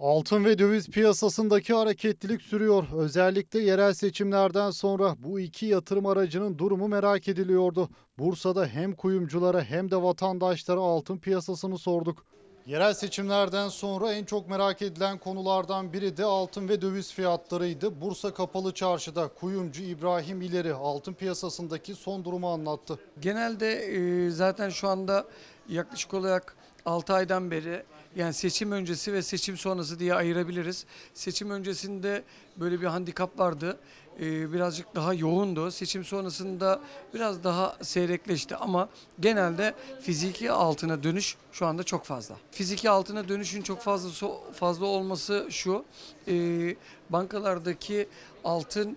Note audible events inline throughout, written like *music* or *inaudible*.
Altın ve döviz piyasasındaki hareketlilik sürüyor. Özellikle yerel seçimlerden sonra bu iki yatırım aracının durumu merak ediliyordu. Bursa'da hem kuyumculara hem de vatandaşlara altın piyasasını sorduk. Yerel seçimlerden sonra en çok merak edilen konulardan biri de altın ve döviz fiyatlarıydı. Bursa Kapalı Çarşı'da kuyumcu İbrahim İleri altın piyasasındaki son durumu anlattı. Genelde zaten şu anda yaklaşık olarak 6 aydan beri yani seçim öncesi ve seçim sonrası diye ayırabiliriz. Seçim öncesinde böyle bir handikap vardı. E, birazcık daha yoğundu. Seçim sonrasında biraz daha seyrekleşti ama genelde fiziki altına dönüş şu anda çok fazla. Fiziki altına dönüşün çok fazla fazla olması şu. e, bankalardaki altın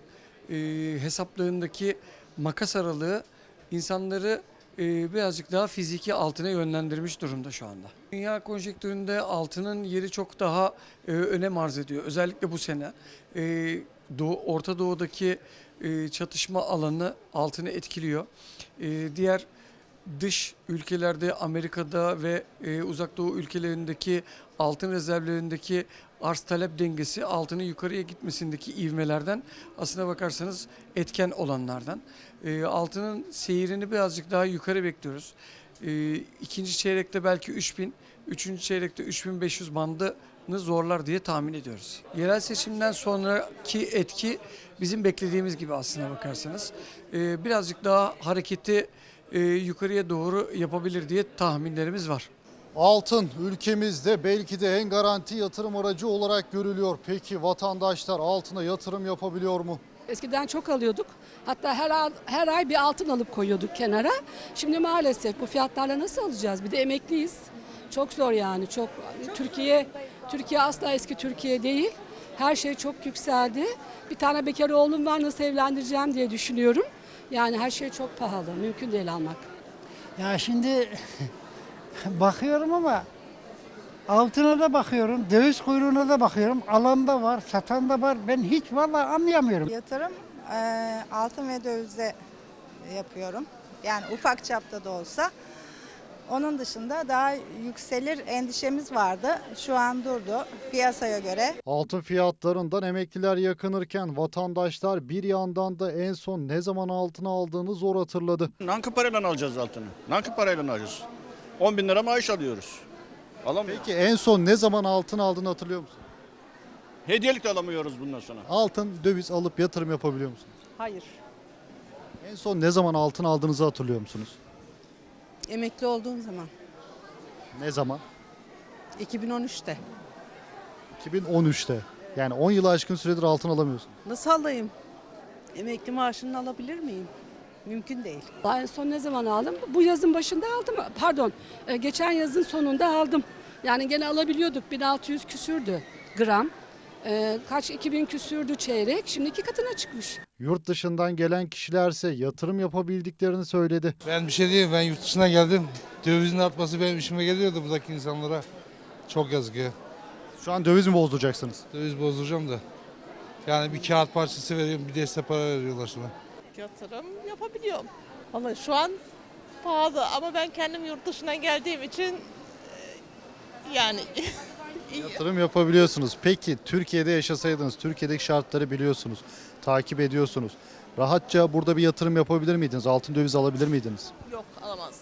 e, hesaplarındaki makas aralığı insanları e, birazcık daha fiziki altına yönlendirmiş durumda şu anda. Dünya konjektüründe altının yeri çok daha e, önem arz ediyor. Özellikle bu sene e, Doğu, Orta Doğu'daki e, çatışma alanı altını etkiliyor. E, diğer dış ülkelerde Amerika'da ve e, uzak doğu ülkelerindeki altın rezervlerindeki arz talep dengesi altının yukarıya gitmesindeki ivmelerden aslına bakarsanız etken olanlardan. E, altının seyrini birazcık daha yukarı bekliyoruz. E, ikinci çeyrekte belki 3000, üçüncü çeyrekte 3500 bandını zorlar diye tahmin ediyoruz. Yerel seçimden sonraki etki bizim beklediğimiz gibi aslına bakarsanız. E, birazcık daha hareketi e, yukarıya doğru yapabilir diye tahminlerimiz var. Altın ülkemizde belki de en garanti yatırım aracı olarak görülüyor. Peki vatandaşlar altına yatırım yapabiliyor mu? Eskiden çok alıyorduk. Hatta her, al- her ay bir altın alıp koyuyorduk kenara. Şimdi maalesef bu fiyatlarla nasıl alacağız? Bir de emekliyiz. Çok zor yani. Çok Türkiye Türkiye asla eski Türkiye değil. Her şey çok yükseldi. Bir tane bekar oğlum var nasıl evlendireceğim diye düşünüyorum. Yani her şey çok pahalı. Mümkün değil almak. Ya şimdi bakıyorum ama altına da bakıyorum, döviz kuyruğuna da bakıyorum. Alan da var, satan da var. Ben hiç vallahi anlayamıyorum. Yatırım eee, altın ve dövizde yapıyorum. Yani ufak çapta da olsa. Onun dışında daha yükselir endişemiz vardı. Şu an durdu piyasaya göre. Altın fiyatlarından emekliler yakınırken vatandaşlar bir yandan da en son ne zaman altın aldığını zor hatırladı. Nankı parayla alacağız altını. Nankı parayla alacağız. 10 bin lira maaş alıyoruz. Alamıyoruz. Peki en son ne zaman altın aldığını hatırlıyor musun? Hediyelik de alamıyoruz bundan sonra. Altın, döviz alıp yatırım yapabiliyor musunuz? Hayır. En son ne zaman altın aldığınızı hatırlıyor musunuz? Emekli olduğum zaman. Ne zaman? 2013'te. 2013'te. Yani 10 yılı aşkın süredir altın alamıyorsun. Nasıl alayım? Emekli maaşını alabilir miyim? Mümkün değil. Daha en son ne zaman aldım? Bu yazın başında aldım. Pardon, e, geçen yazın sonunda aldım. Yani gene alabiliyorduk. 1600 küsürdü gram. E, kaç 2000 küsürdü çeyrek. Şimdi iki katına çıkmış. Yurt dışından gelen kişilerse yatırım yapabildiklerini söyledi. Ben bir şey diyeyim ben yurt dışına geldim. Dövizin artması benim işime geliyordu buradaki insanlara. Çok yazık ya. Şu an döviz mi bozduracaksınız? Döviz bozduracağım da. Yani bir kağıt parçası veriyorum bir deste para veriyorlar sana. yatırım yapabiliyorum. Vallahi şu an pahalı ama ben kendim yurt dışına geldiğim için e, yani. *laughs* Yatırım yapabiliyorsunuz. Peki Türkiye'de yaşasaydınız, Türkiye'deki şartları biliyorsunuz, takip ediyorsunuz. Rahatça burada bir yatırım yapabilir miydiniz? Altın döviz alabilir miydiniz? yok alamaz.